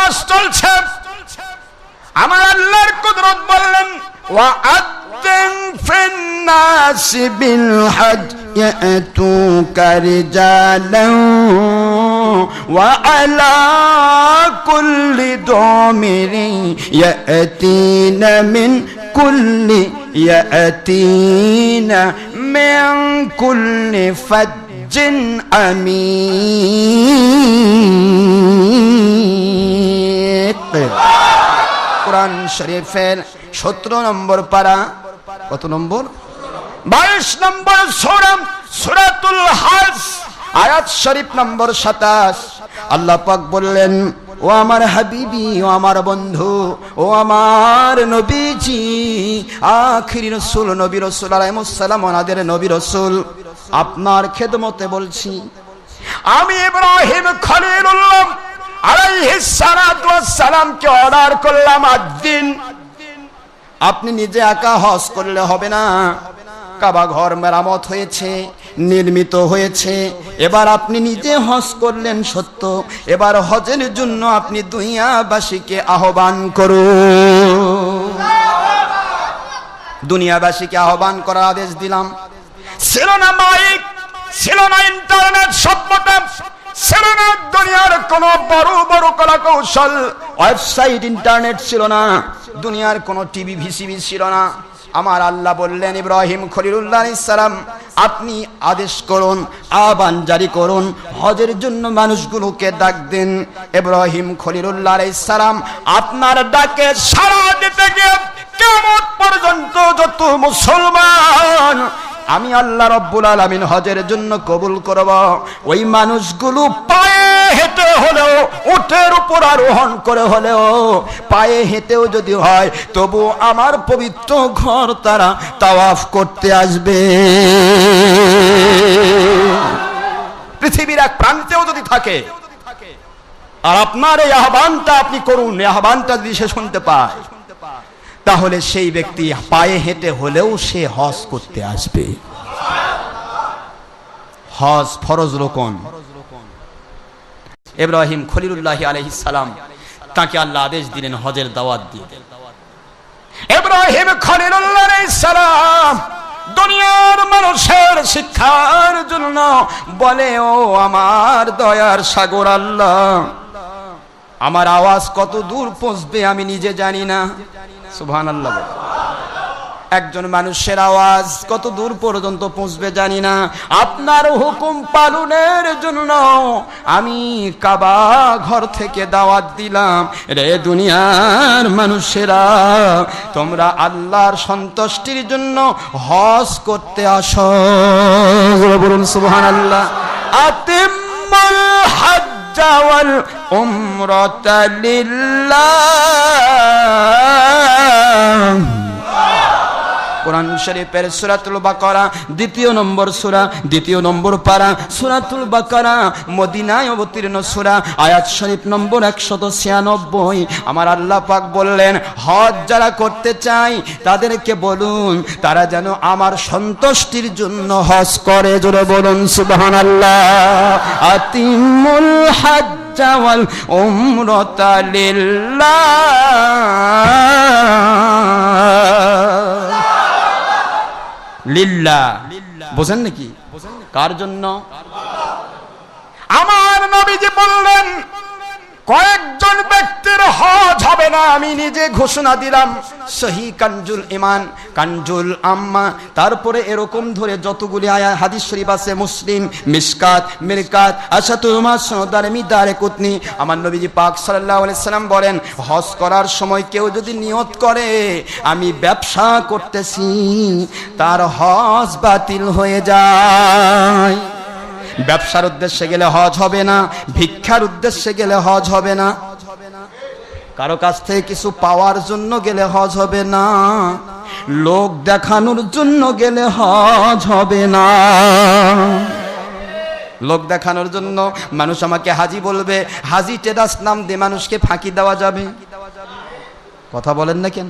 নামাজ চলছে আমার আল্লাহর কুদরত বললেন ওয়াআদ্দিন ফিন্নাস বিল হজ يأتوك رجالا وعلى كل ضامر يأتين من كل يأتين من كل فج عميق কোরআন শরীফের সতেরো নম্বর পারা কত নম্বর? বাইশ নম্বর সোরাম সুরাতুল হাজ, আয়াত শরীফ নম্বর সাতাশ। আল্লাহ পাক বললেন, ও আমার হাবিবি, ও আমার বন্ধু, ও আমার নবীজি, আখিরি রসুল, নবী রসুল আলাইমুসালাম ওনাদের নবী রসুল, আপনার খেদমতে বলছি, আমি ইব্রাহিম খলিলুল্লাহ সালামকে অর্ডার করলাম আদিন আপনি নিজে একা হজ করলে হবে না। কাবা ঘর মেরামত হয়েছে, নির্মিত হয়েছে। এবার আপনি নিজে হজ করলেন সত্য। এবার হজের জন্য আপনি দুনিয়াবাসীকে আহ্বান করুন। দুনিয়াবাসীকে আহ্বান করার আদেশ দিলাম। ছিল না মাইক, ছিল না ইন্টারনেট সভ্যতা ছিল দুনিয়ার কোন বড় বড় কলা ওয়েবসাইট, ইন্টারনেট ছিল না, দুনিয়ার কোন টিভি, ভিসিবি ছিল না। আমার আল্লাহ বললেন, ইব্রাহিম খলিলুল্লাহ আপনি আদেশ করুন, আহ্বান জারি করুন, হজের জন্য মানুষগুলোকে ডাক দিন। ইব্রাহিম খলিলুল্লাহ আপনার ডাকে সাড়া দিতে গিয়ে কেমন পর্যন্ত যত মুসলমান আমি আল্লাহ রব্বুল আলামিন হজের জন্য কবুল করব। ওই মানুষগুলো পায়ে হেঁটে হলেও, উটের উপর আরোহণ করে হলেও, পায়ে হেঁটেও যদি হয়, তবু আমার পবিত্র ঘর তারা তাওয়াফ করতে আসবে। পৃথিবীর এক প্রান্তেও যদি থাকে, আর আপনার এই আহ্বানটা আপনি করুন আহ্বানটা যদি সে শুনতে পায়। তাহলে সেই ব্যক্তি পায়ে হেঁটে হলেও সে হজ করতে আসবে। হজ ফরজ রোকন। ইব্রাহিম খলিলুল্লাহ আলহিস সালাম তাকে আল্লাহ আদেশ দিলেন, হজের দাওয়াত দিয়ে। ইব্রাহিম খলিলুল্লাহ আলাইহিস সালাম দুনিয়ার মানুষের শিক্ষার জন্য বলে, ও আমার দয়ার সাগর আল্লাহ, আমার আওয়াজ কত দূর পৌঁছবে আমি নিজে জানি না। আল্লাহ একজন মানুষের আওয়াজ কত দূর পর্যন্ত পৌঁছবে জানি না। আপনার হুকুম পালনের জন্য আমি কাবা ঘর থেকে দাওয়াত দিলাম। রে দুনিয়ার মানুষেরা, তোমরা আল্লাহর সন্তুষ্টির জন্য হজ করতে আসো। বলুন সুবহান আল্লাহ আতিম্মাল হজ্জ ওয়াল উমরাতা লিল্লাহ। কোরআন শরীফের সূরাতুল বাকারা, দ্বিতীয় নম্বর সূরা, দ্বিতীয় নম্বর পারা। সূরাতুল বাকারা, মদিনায় অবতীর্ণ সূরা, আয়াত শরীফ নম্বর 196 আমার আল্লাহ পাক বললেন, হজ যারা করতে চায়, তাদেরকে বলুন, তারা যেন আমার সন্তুষ্টির জন্য হজ করে। জোরে বলুন, সুবহানাল্লাহ। আতিমুল হজ্জ ওয়াল উমরাতা লিল্লাহ। লিল্লা বোঝেন নাকি? কার জন্য? আমার নবীজি বললেন কয়েকজন ব্যক্তির হজ হবে না, আমি নিজে ঘোষণা দিলাম। সহি কাঞ্জুল ইমান কাঞ্জুল আম্মা। তারপরে এরকম ধরে যতগুলি আয়া হাদিস শরীফ আছে, মুসলিম, মিসকাত মিরকাত আশাতুল মাসদার মিদারে, কুতনি। আমার নবীজি পাক আলাইহি সাল্লাম বলেন, হজ করার সময় কেউ যদি নিয়ত করে, আমি ব্যবসা করতেছি, তার হজ বাতিল হয়ে যায়। ব্যবসার উদ্দেশ্যে গেলে হজ হবে না, ভিক্ষার উদ্দেশ্যে গেলে হজ হবে না। কারও কাছ থেকে কিছু পাওয়ার জন্য গেলে হজ হবে না। লোক দেখানোর জন্য গেলে হজ হবে না। লোক দেখানোর জন্য মানুষ আমাকে হাজি বলবে, হাজি টেদাস নাম দিয়ে মানুষকে ফাঁকি দেওয়া যাবে। কথা বলেন না কেন?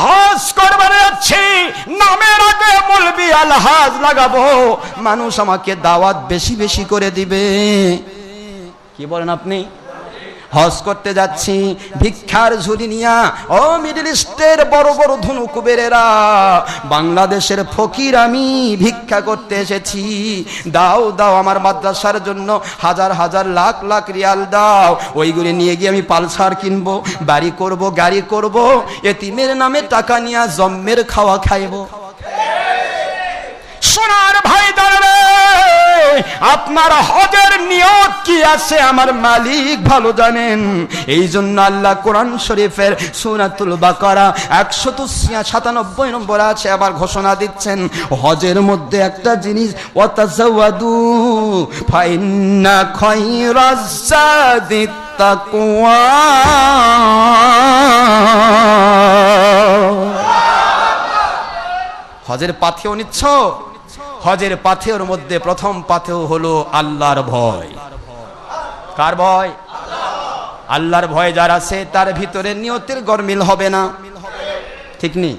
হজ করবার যাচ্ছি, নামের আগে বলবি আলহাজ লাগাবো। মানুষ আমাকে দাওয়াত বেশি বেশি করে দিবে। কি বলেন আপনি? হজ করতে যাচ্ছি, ভিক্ষার ঝুলি নিয়া, ও মিডল ইস্টের বড় বড় ধনু কুবেরেরা বাংলাদেশের ফকির আমি ভিক্ষা করতে এসেছি। দাও দাও আমার মাদ্রাসার জন্য হাজার হাজার লাখ লাখ রিয়াল দাও। ওইগুলি নিয়ে গিয়ে আমি পালসার কিনবো, বাড়ি করব, গাড়ি করব, এতিমের নামে টাকা নিয়ে জম্মের খাওয়া খাইবো। আপনার হজের নিয়ত কি আছে আমার মালিক ভালো জানেন? এই জন্য আল্লাহ কোরআন শরীফের সুরাতুল বাকারা একশত সাতানব্বই নম্বর আছে, আবার ঘোষণা দিচ্ছেন, হজের মধ্যে একটা জিনিস তাকওয়া হজের পাথেও নিচ্ছ? হজের পাথেওর মধ্যে প্রথম পাথেও হলো আল্লাহর ভয়। কার ভয়? আল্লাহর ভয় যার আছে, তার ভিতরে নিয়তের গরমিল হবে না। ঠিক নেই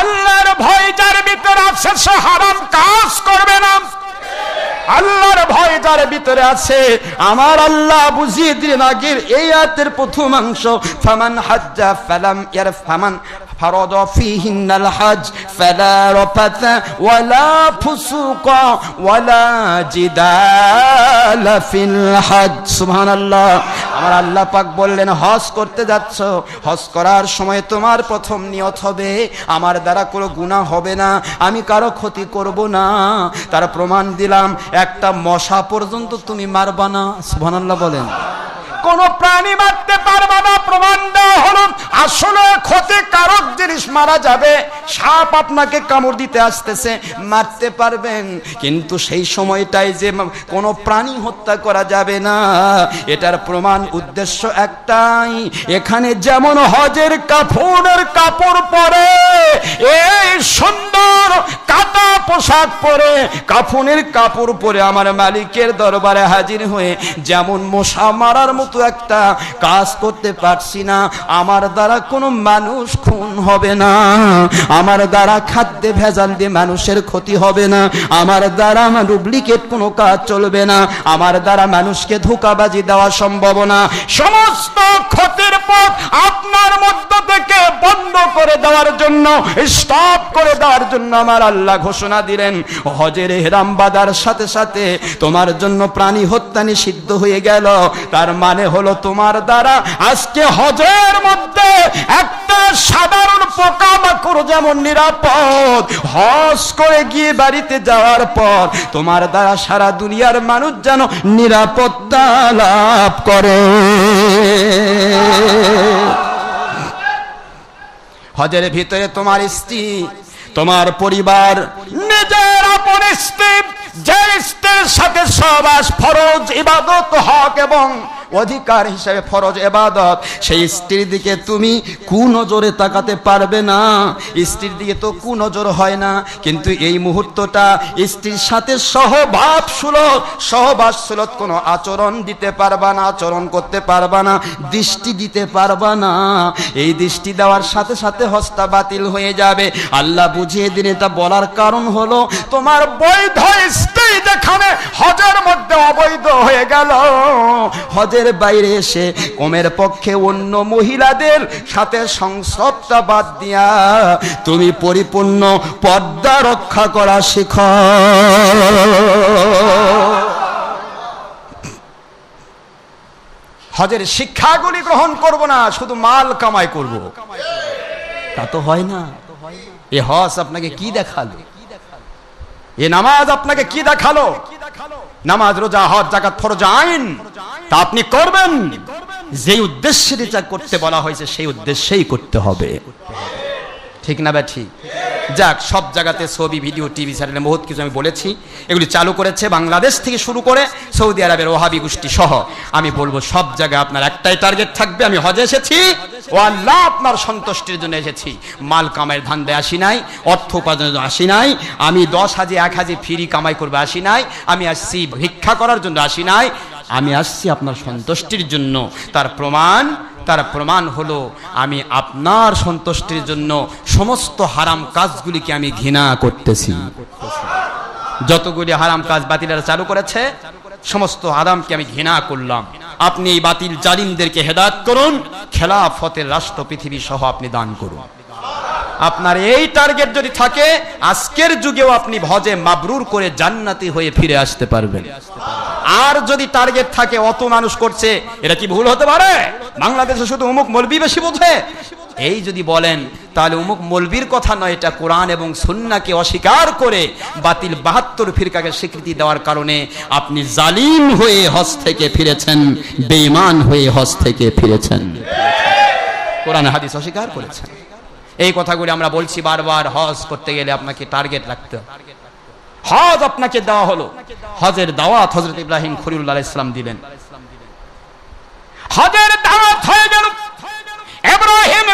আল্লাহর ভয় যার ভিতরে আছে, সে হারাম কাজ করবে না। আল্লাহর ভয় যার ভিতরে আছে, আমার আল্লাহ বুঝিয়ে দিলেন আগের এই আয়াতের প্রথম অংশ, ফামান হাজ্জা ফালাম ইয়ার ফামান فرض فيهن الحج فلا رفث ولا فسوق ولا جدال في الحج سبحان الله আমার আল্লাহ পাক বললেন হজ করতে যাচ্ছ হজ করার সময় তোমার প্রথম নিয়ত হবে আমার দ্বারা কোনো গুনাহ হবে না আমি কারো ক্ষতি করব না তার প্রমাণ দিলাম একটা মশা পর্যন্ত তুমি মারবা না সুবহানাল্লাহ বলেন কোন প্রাণী মারতে পারবে না, প্রমাণ দেওয়া হলো। আসলে ক্ষতিকারক জিনিস মারা যাবে। সাপ আপনাকে কামড় দিতে আসতেছে, মারতে পারবেন। কিন্তু সেই সময়টাই যে কোনো প্রাণী হত্যা করা যাবে না, এটার প্রমাণ উদ্দেশ্য একটাই। এখানে যেমন হজের কাপড়ের কাপড় পরে, এই সুন্দর কাটা পোশাক পরে, কাফনের কাপড় পরে আমার মালিকের দরবারে হাজির হয়ে যেমন মশা মারার মতো একটা কাজ করতে পারছি না। আমার দ্বারা কোনো মানুষ খুন হবে না। আমার দ্বারা খাদ্যে ভেজাল দিয়ে মানুষের ক্ষতি হবে না। আমার দ্বারা আমার ডুপ্লিকেট কোনো কাজ চলবে না। আমার দ্বারা মানুষকে ধোকাবাজি দেওয়া সম্ভব না। সমস্ত ক্ষতির পথ আপনার মধ্য থেকে বন্ধ করে দেওয়ার জন্য স্টপ করে দেওয়ার জন্য আমার আল্লাহ ঘোষণা দিলেন, হজের হেরাম বাদার সাথে সাথে তোমার জন্য প্রাণী হত্যা নিষিদ্ধ হয়ে গেল। তার মানে হলো তোমার দ্বারা আজকে হজের মধ্যে একটা সাধারণ পোকামাকড় যেমন নিরাপদ, হজ করে গিয়ে বাড়িতে যাওয়ার পর তোমার দ্বারা সারা দুনিয়ার মানুষ যেন নিরাপত্তা লাভ করে। হজের ভিতরে তোমার স্ত্রী, তোমার পরিবার, নিজের আপন স্ত্রী, যে স্ত্রীর সাথে সবাস ফরজ, ইবাদত, হক এবং অধিকার হিসেবে ফরজ এবাদত। সেই স্ত্রীর দিকে তুমি কুনজরে তাকাতে পারবে না। স্ত্রীর দিকে তো কুনজর হয় না। কিন্তু এই মুহূর্তটা স্ত্রীর সাথে সহভাব সুলভ সহবাস সুলভ কোনো আচরণ দিতে পারবা না, আচরণ করতে পারবা না, দৃষ্টি দিতে পারবা না। এই দৃষ্টি দেওয়ার সাথে সাথে হস্তা বাতিল হয়ে যাবে। আল্লাহ বুঝিয়ে দিন এটা বলার কারণ হলো তোমার বৈধ স্ত্রী যেখানে হজের মধ্যে অবৈধ হয়ে গেল। হজের বাইরে এসে কমের পক্ষে অন্য মহিলাদের সাথে সংসদটা বাদ দিয়া তুমি পরিপূর্ণ পর্দা রক্ষা করা শিখ হজের শিক্ষাগুলি গ্রহণ করব না, শুধু মাল কামাই করব। তা তো হয় না। এ হজ আপনাকে কি দেখাল? এ নামাজ আপনাকে কি দেখাল? নামাজ, রোজা, হজ জাকাত ফরজ আইন। তা আপনি করবেন। যে উদ্দেশ্যে যেটা করতে বলা হয়েছে, সেই উদ্দেশ্যেই করতে হবে। ঠিক না ব্যাঠি যাক, সব জায়গাতে ছবি, ভিডিও, টিভি চ্যানেলে বহুত কিছু আমি বলেছি। এগুলি চালু করেছে বাংলাদেশ থেকে শুরু করে সৌদি আরবের ওহাবি গোষ্ঠী সহ। আমি বলব, সব জায়গায় আপনার একটাই টার্গেট থাকবে, আমি হজে এসেছি। ও আল্লাহ আপনার সন্তুষ্টির জন্য এসেছি। মাল কামাইয়ের ধান্দে আসি নাই, অর্থ উপার্জনের জন্য আসি নাই, আমি দশ হাজি, এক হাজি ফ্রি কামাই করবে আসি নাই, আমি আসছি ভিক্ষা করার জন্য আসি নাই, আমি আসছি আপনার সন্তুষ্টির জন্য। তার প্রমাণ তার প্রমাণ হলো, আমি আপনার সন্তুষ্টির জন্য সমস্ত হারাম কাজগুলিকে আমি ঘৃণা করতেছি। যতগুলি হারাম কাজ বাতিলেরা চালু করেছে, সমস্ত হারামকে আমি ঘৃণা করলাম। আপনি এই বাতিল জালিমদেরকে হেদায়ত করুন, খেলাফতের রাষ্ট্র পৃথিবী সহ আপনি দান করুন। আপনার এই টার্গেট যদি থাকে, আজকের যুগেও আপনি ভজে মাবরুর করে জান্নাতি হয়ে ফিরে আসতে পারবেন। আর যদি টার্গেট থাকে, অত মানুষ করছে, এটা কি ভুল হতে পারে? বাংলাদেশে শুধু অমুক মলবি বেশি বোঝে এই যদি বলেন, তাহলে অমুক মলবির কথা নয়, এটা কোরআন এবং সুন্নাকে অস্বীকার করে বাতিল বাহাত্তর ফিরকাকে স্বীকৃতি দেওয়ার কারণে আপনি জালিম হয়ে হজ থেকে ফিরেছেন, বেঈমান হয়ে হজ থেকে ফিরেছেন। কোরআন হাদিস অস্বীকার করেছেন। এই কথাগুলি আমরা বলছি বারবার, হজ করতে গেলে আপনাকে টার্গেট রাখতে। হজ আপনাকে দেওয়া হলো হজের দাওয়াত হজরত ইব্রাহিম খরিউল্লাহ ইসলাম দিলেন হজের দাওয়াত হয়ে গেল ইব্রাহিম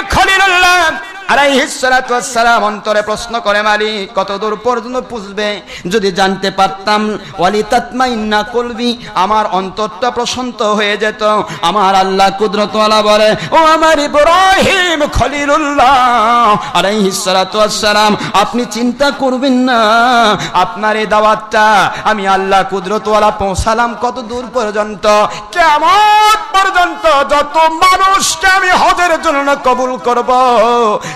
অন্তরে প্রশ্ন করে মালিক কত দূর পর্যন্ত যদি জানতে পারতাম আমার অন্তরটা হয়ে যেত। আমার আল্লাহ কুদরতওয়ালা বলে, ও আপনি চিন্তা করবেন না। আপনার এই দাওয়াতটা আমি আল্লাহ কুদরতওয়ালা পৌঁছালাম কত দূর পর্যন্ত? কেমন পর্যন্ত? যত মানুষকে আমি হজের জন্য কবুল করব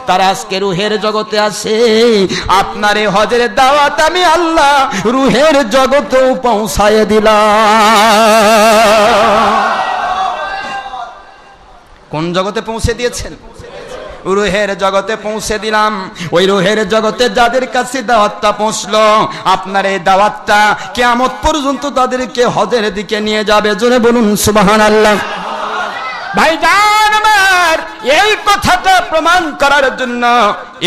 তারা আজকে রুহের জগতে আছে। আপনার হজের দাওয়াত আমি আল্লাহ রুহের জগতেও পৌঁছায় দিলাম। কোন জগতে পৌঁছে দিয়েছেন? রুহের জগতে পৌঁছে দিলাম। ওই রুহের জগতে যাদের কাছে দাওয়াতটা পৌঁছলো, আপনার এই দাওয়াতটা কেয়ামত পর্যন্ত তাদেরকে হজের দিকে নিয়ে যাবে। জোরে বলুন সুবাহান আল্লাহ ভাইজান আমার এই কথাটা প্রমাণ করার জন্য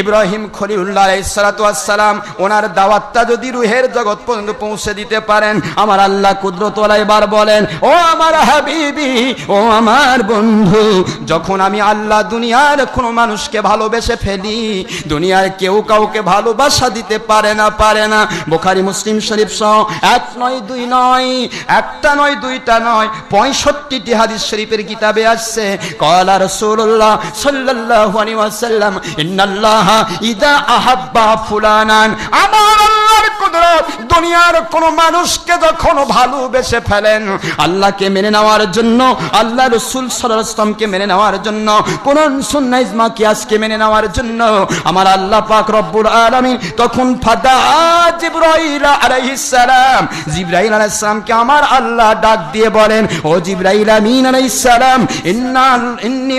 ইব্রাহিম খলিউল্লাহ সালাম ওনার দাওয়াতটা যদি রুহের জগৎ পর্যন্ত পৌঁছে দিতে পারেন, আমার আল্লাহ কুদরতওয়ালা এবার বলেন, ও আমার হাবিবি, ও আমার বন্ধু, যখন আমি আল্লাহ দুনিয়ার কোনো মানুষকে ভালোবেসে ফেলি, দুনিয়ার কেউ কাউকে ভালোবাসা দিতে পারে না পারে না। বোখারি, মুসলিম শরীফ সহ এক নয়, দুই নয়, একটা নয়, দুইটা নয়, পঁয়ষট্টিটি হাদিস শরীফের কিতাবে আসছে, কলা সাল্লাল্লাহু আলাইহি ওয়াসাল্লাম, ইন্নাল্লাহ ইদা আহাব্বা ফুলানান। আমার আল্লাহর কুদরত, দুনিয়ার কোন মানুষকে যখন ভালোবেসে ফেলেন, আল্লাহকে মেনে নেওয়ার জন্য, আল্লাহ রসুল সাল্লামকে মেনে নেওয়ার জন্য, কোরআন, সুন্নাহ, ইজমা, কিয়াসকে মেনে নেওয়ার জন্য, আমার আল্লাহ পাক রব্বুল আলামিন তখন ফাদা আলাইহিস সালাম আলাইহিস সালামকে আমার আল্লাহ ডাক দিয়ে বলেন, ও জিবরাইল আমিন আলাইহিস সালাম, ইন্নাল, ইন্নি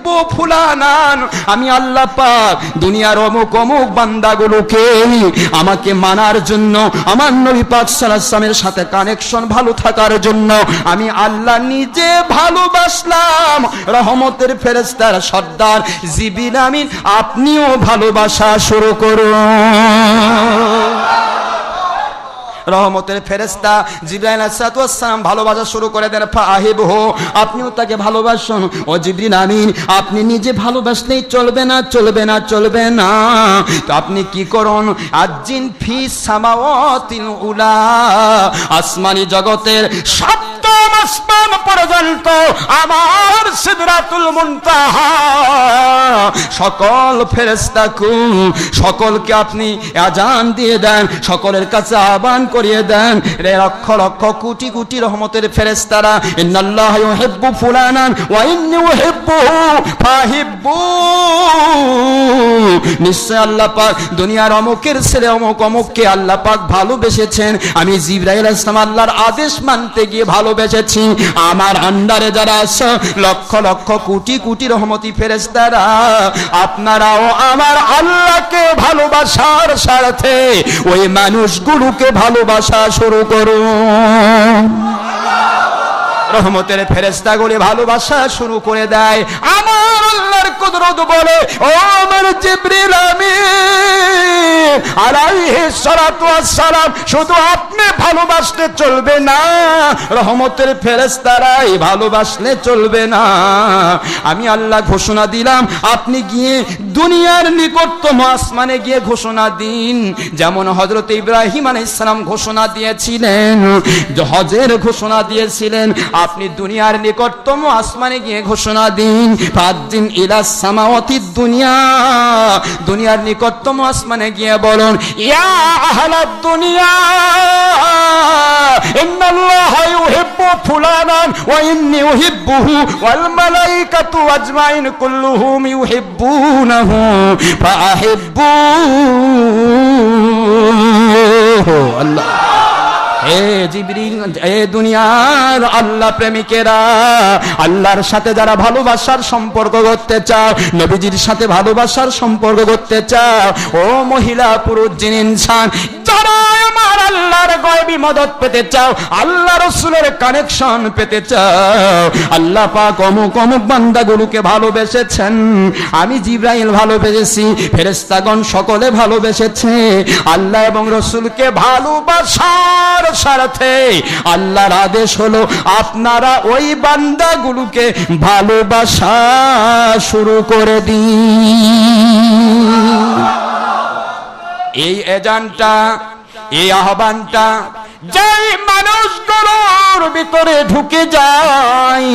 উহিব্বু ফুলানান। আমি আল্লাহ পাক দুনিয়ার অমুক অমুক বান্দাগুলোকে আমাকে মানার জন্য, আমার নবী পাক সাল্লামের সাথে কানেকশন ভালো থাকার জন্য আমি আল্লাহ নিজে ভালোবাসলাম। রহমতের ফেরেস্তার সর্দার জিবিন আমিন, আপনিও ভালোবাসা শুরু করুন। রহমতের ফেরেস্তা জিব্রাইল আসাদাম ভালোবাসা শুরু করে দেন ফাহিব হো আপনিও তাকে ভালোবাসুন। ও জিবরিন আমিন, আপনি নিজে ভালোবাসলেই চলবে না চলবে না চলবে না। তো আপনি কি করুন? আজিন ফি সামাওয়াতিল উলা, আসমানি জগতের সপ্তম আসমান পর্যন্ত আমার সিদরাতুল মুনতাহা। সকল ফেরেস্তাকু সকলকে আপনি আজান দিয়ে দেন, সকলের কাছে আহ্বান করিয়ে দেন। রে লক্ষ লক্ষ কোটি কোটি রহমতের ফেরেস্তারা ইন্নাল্লাহ ইউহিব্বু ফুলানান ওয়া ইন্নী উহিব্বুহু ফাহিব্বু। নিশ্চয় আল্লাহ পাক দুনিয়ার অমুকের ছেলে, অমুক অমুককে আল্লাহ পাক ভালোবেসেছেন। আমি জিব্রাইল ইসলাম আল্লাহর আদেশ মানতে গিয়ে ভালোবেসেছি। আমার আন্ডারে যারা লক্ষ লক্ষ কোটি কোটি রহমতি ফেরেস্তারা আপনারাও আমার আল্লাহকে ভালোবাসার সাথে ওই মানুষগুলোকে ভালোবাসা শুরু করুন। রহমতের ফেরেস্তাগুলি ভালোবাসা শুরু করে দেয়। আমার কুদরত বলে, ও আমার জিবরিল আমিন আলাইহিস সালাতু শুধু আপনি ভালোবাসলে চলবে না, রহমতের ফেরেস্তারাই ভালোবাসলে চলবে না। আমি আল্লাহ ঘোষণা দিলাম, আপনি গিয়ে দুনিয়ার নিকটতম আসমানে গিয়ে ঘোষণা দিন। যেমন হজরত ইব্রাহিম আলাইহিস ঘোষণা দিয়েছিলেন হজের ঘোষণা দিয়েছিলেন, আপনি দুনিয়ার নিকটতম আসমানে গিয়ে ঘোষণা দিন। পাঁচ দিন ইলাস সামাওয়াতি দুনিয়া, দুনিয়ার নিকটতম আসমানে গিয়ে বলুন, ইয়া আহলাদ দুনিয়া, ইন্নাল্লাহা ইউহিব্বু ফুলানান ওয়া ইন্নী উহিব্বুহু ওয়াল মালাইকাতু আজমাইন কুল্লুহুম ইউহিব্বুনাহু ফাআহিব্বুহু আল্লাহ। হে জিবরিল, এ দুনিয়ার আল্লাহ প্রেমিকেরা, আল্লাহর সাথে যারা ভালোবাসার সম্পর্ক করতে চাও, নবীজির সাথে ভালোবাসার সম্পর্ক করতে চাও, ও মহিলা পুরুষ যিনি ইনসান, যারা আমার আল্লাহর গয়বি মদত পেতে চাও, আল্লাহ রসুলের কানেকশন পেতে চাও। আল্লাহ পাক অমুক অমুক বান্দাগুলোকে ভালোবেসেছেন। আমি জিব্রাইল ভালোবেসেছি ফেরেস্তাগণ সকলে ভালোবেসেছে। আল্লাহ এবং রসুলকে ভালোবাসার স্বার্থে আল্লাহর আদেশ হলো, আপনারা ওই বান্দাগুলোকে ভালোবাসা শুরু করে দিন। এই এজানটা এই আহ্বানটা যেই মানুষগুলোর ভিতরে ঢুকে যায়,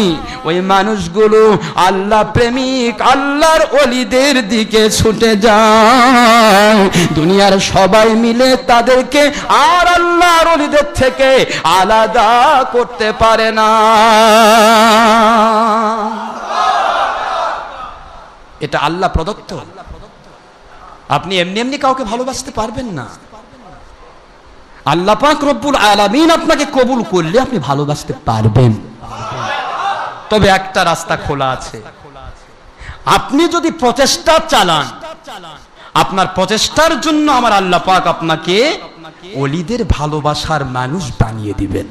ওই মানুষগুলো আল্লাহ প্রেমিক, আল্লাহর অলিদের দিকে ছুটে যায়। দুনিয়ার সবাই মিলে তাদেরকে আর আল্লাহর অলিদের থেকে আলাদা করতে পারে না। এটা আল্লাহ প্রদত্ত। আপনি এমনি এমনি কাউকে ভালোবাসতে পারবেন না। আল্লাহ পাক রব্বুল আলামিন আপনাকে কবুল করলে আপনি ভালোবাসতে পারবেন। তবে একটা রাস্তা খোলা আছে। আপনি যদি প্রচেষ্টা চালান, আপনার প্রচেষ্টার জন্য আমার আল্লাহ পাক আপনাকে অলিদের ভালোবাসার মানুষ বানিয়ে দিবেন।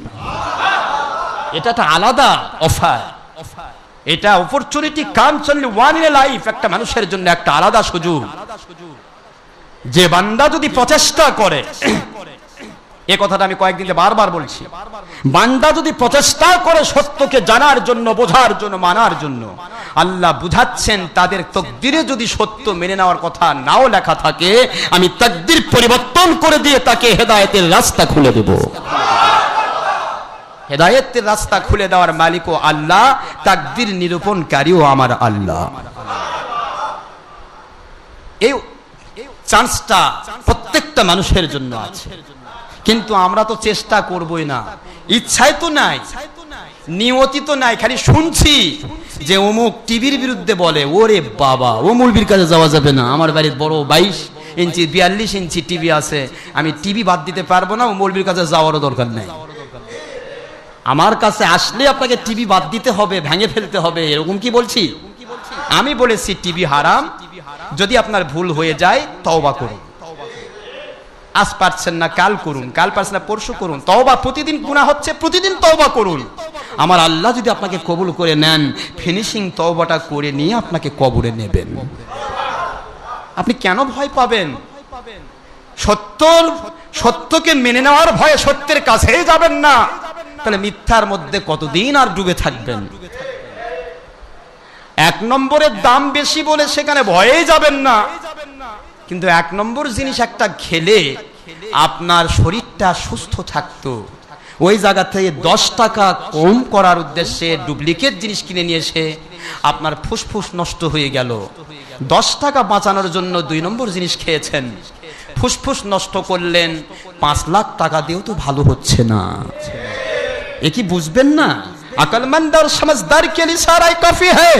এটা একটা আলাদা অফার। এটা অপরচুনিটি কাম চললে ওয়ান ইন লাইফ একটা মানুষের জন্য একটা আলাদা সুযোগ। যে বান্দা যদি প্রচেষ্টা করে এ কথাটা আমি কয়েকদিন বারবার বলছি। বান্দা যদি প্রচেষ্টা করে সত্যকে জানার জন্য, বোঝার জন্য, মানার জন্য, আল্লাহ বুঝাচ্ছেন তাদের তকদিরে যদি সত্য মেনে নেওয়ার কথা নাও লেখা থাকে, আমি তকদির পরিবর্তন করে দিয়ে তাকে হেদায়েতের রাস্তা খুলে দেব। হেদায়েতের রাস্তা খুলে দেওয়ার মালিকও আল্লাহ, তাকদির নিরূপণকারীও আমার আল্লাহ। এই চান্সটা প্রত্যেকটা মানুষের জন্য আছে। কিন্তু আমরা তো চেষ্টা করবই না। ইচ্ছায় তো নাই। নিয়তি তো নাই। খালি শুনছি যে অমুক টিভির বিরুদ্ধে বলে, ওরে বাবা ও মুলবির কাছে যাওয়া যাবে না। আমার বাড়ির বড় বাইশ ইঞ্চি, বিয়াল্লিশ ইঞ্চি টিভি আছে। আমি টিভি বাদ দিতে পারব না ও মৌলবীর কাছে যাওয়ারও দরকার নেই। আমার কাছে আসলে আপনাকে টিভি বাদ দিতে হবে, ভেঙে ফেলতে হবে, এরকম কি বলছি? আমি বলেছি, টিভি হারাম। যদি আপনার ভুল হয়ে যায়, তওবা করুন। আজ পারছেন না, কাল করুন, কাল পারছেন না, পরশু করুন। তওবা প্রতিদিন গুণা হচ্ছে, প্রতিদিন তওবা করুন। আমার আল্লাহ যদি আপনাকে কবুল করে নেন ফিনিশিং তওবাটা করে নিয়ে আপনাকে কবরে নেবেন। আপনি কেন ভয় পাবেন? সত্য সত্যকে মেনে নেওয়ার ভয়ে সত্যের কাছেই যাবেন না। তাহলে মিথ্যার মধ্যে কতদিন আর ডুবে থাকবেন? এক নম্বরের দাম বেশি বলে সেখানে ভয়েই যাবেন না। কিন্তু এক নম্বর জিনিস একটা খেলে আপনার শরীরটা সুস্থ থাকতো। ওই জায়গা থেকে দশ টাকা কম করার উদ্দেশ্যে ডুপ্লিকেট জিনিস কিনে নিয়ে এসে আপনার ফুসফুস নষ্ট হয়ে গেল। দশ টাকা বাঁচানোর জন্য দুই নম্বর জিনিস খেয়েছেন। ফুসফুস নষ্ট করলেন, পাঁচ লাখ টাকা দিয়েও তো ভালো হচ্ছে না। এ কি বুঝবেন না? अकलमंद और समझदार के लिए सारा ही काफी है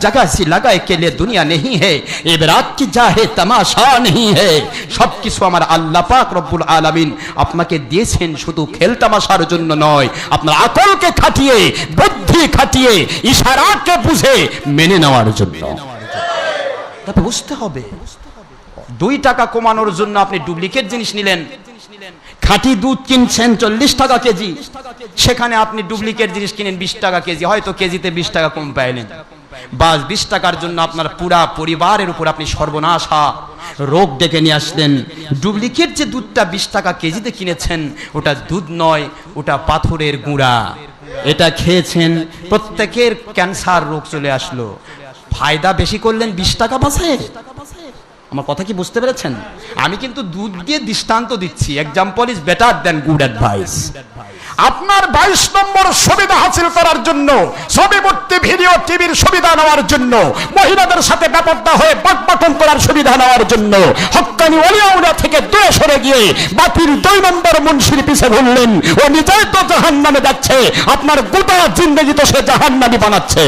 जगह सी लगाए के लिए दुनिया नहीं है इबरात की जाहे तमाशा नहीं है সব কিছু আমার আল্লাহ পাক রব্বুল আলামিন আপনাকে দিয়েছেন শুধু খেল তামাশার জন্য নয় আপনার আকলকে খাটিয়ে বুদ্ধি খাটিয়ে ইশারাকে বুঝে মেনে নেওয়ার জন্য তবে বুঝতে হবে দুই টাকা কমানোর জন্য আপনি ডুপ্লিকেট জিনিস নিলেন খাঁটি দুধ কিনছেন চল্লিশ টাকা কেজি। সেখানে আপনি ডুপ্লিকেট জিনিস কিনেন বিশ টাকা কেজি, হয়তো কেজিতে বিশ টাকা কম পাইলেন বাস বিশ টাকার জন্য আপনার পুরা পরিবারের উপর আপনি সর্বনাশা রোগ ডেকে নিয়ে আসলেন। ডুপ্লিকেট যে দুধটা বিশ টাকা কেজিতে কিনেছেন, ওটা দুধ নয়, ওটা পাথরের গুঁড়া। এটা খেয়েছেন, প্রত্যেকের ক্যান্সার রোগ চলে আসলো। ফায়দা বেশি করলেন বিশ টাকা বাঁচে আমার কথা কি বুঝতে পেরেছেন? আমি কিন্তু দুধ দিয়ে দৃষ্টান্ত দিচ্ছি। Example is better than good advice আপনার বাইশ নম্বর সুবিধা হাসিল করার জন্য ছবিবর্তী ভিডিও, টিভির সুবিধা নেওয়ার জন্য, মহিলাদের সাথে ব্যাপারটা হয়ে বাটবাটন করার সুবিধা নেওয়ার জন্য, হক্কানি অলিয়াউলা থেকে দূরে সরে গিয়ে বাতিল দুই নম্বর মুন্সির পিছে ঘুরলেন। ও নিজেই তো জাহান নামে যাচ্ছে। আপনার গোটা জিন্দগি তো সে জাহান নামি বানাচ্ছে।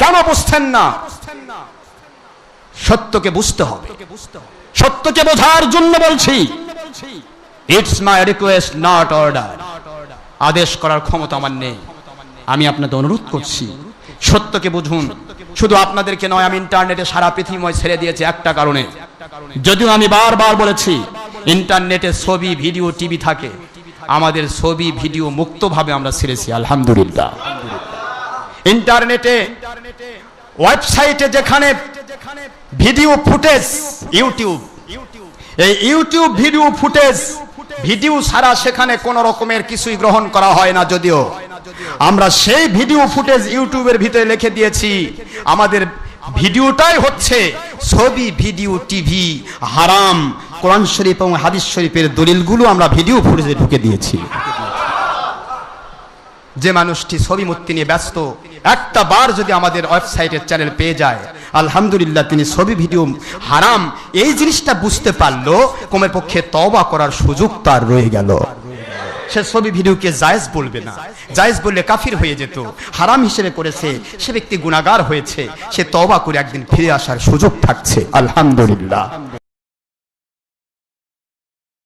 কেন বুঝছেন না? সত্যকে বুঝতে হবে। সত্যকে বোঝার জন্য বলছি। It's my request not order আদেশ করার ক্ষমতা আমার নেই। আমি আপনাদের অনুরোধ করছি। সত্যকে বুঝুন। শুধু আপনাদেরকে নয়, আমি ইন্টারনেটে সারা পৃথিবীময় ছেড়ে দিয়েছি একটা কারণে। যদিও আমি বারবার বলেছি, ইন্টারনেটে ছবি, ভিডিও, টিভি থাকে। আমাদের ছবি, ভিডিও মুক্তভাবে আমরা ছেড়েছি, আলহামদুলিল্লাহ। ইন্টারনেটে, ওয়েবসাইটে যেখানে ভিডিও ফুটেজ ইউটিউব। এই ইউটিউব ভিডিও ফুটেজ ভিডিও ছাড়া সেখানে কোন রকমের কিছুই গ্রহণ করা হয় না যদিও। আমরা সেই ভিডিও ফুটেজ ইউটিউবের ভিতরে লিখে দিয়েছি। আমাদের ভিডিওটাই হচ্ছে ছবি ভিডিও টিভি হারাম। কোরআন শরীফ এবং হাদিস শরীফের দলিলগুলো আমরা ভিডিও ফুটেজে ঢুকে দিয়েছি। যে মানুষটি ছবি মূর্তি নিয়ে ব্যস্ত একটা বার যদি আমাদের ওয়েবসাইটের চ্যানেল পেয়ে যায় আলহামদুলিল্লাহ, তিনি ছবি, ভিডিও, হারাম, এই জিনিসটা বুঝতে পারল কমের পক্ষে তবা করার সুযোগ তার রয়ে গেল। সে ছবি, ভিডিওকে জায়েজ বলবে না। জায়েজ বললে কাফির হয়ে যেত। হারাম হিসেবে করেছে, সে ব্যক্তি গুণাগার হয়েছে, সে তবা করে একদিন ফিরে আসার সুযোগ থাকছে। আলহামদুলিল্লাহ।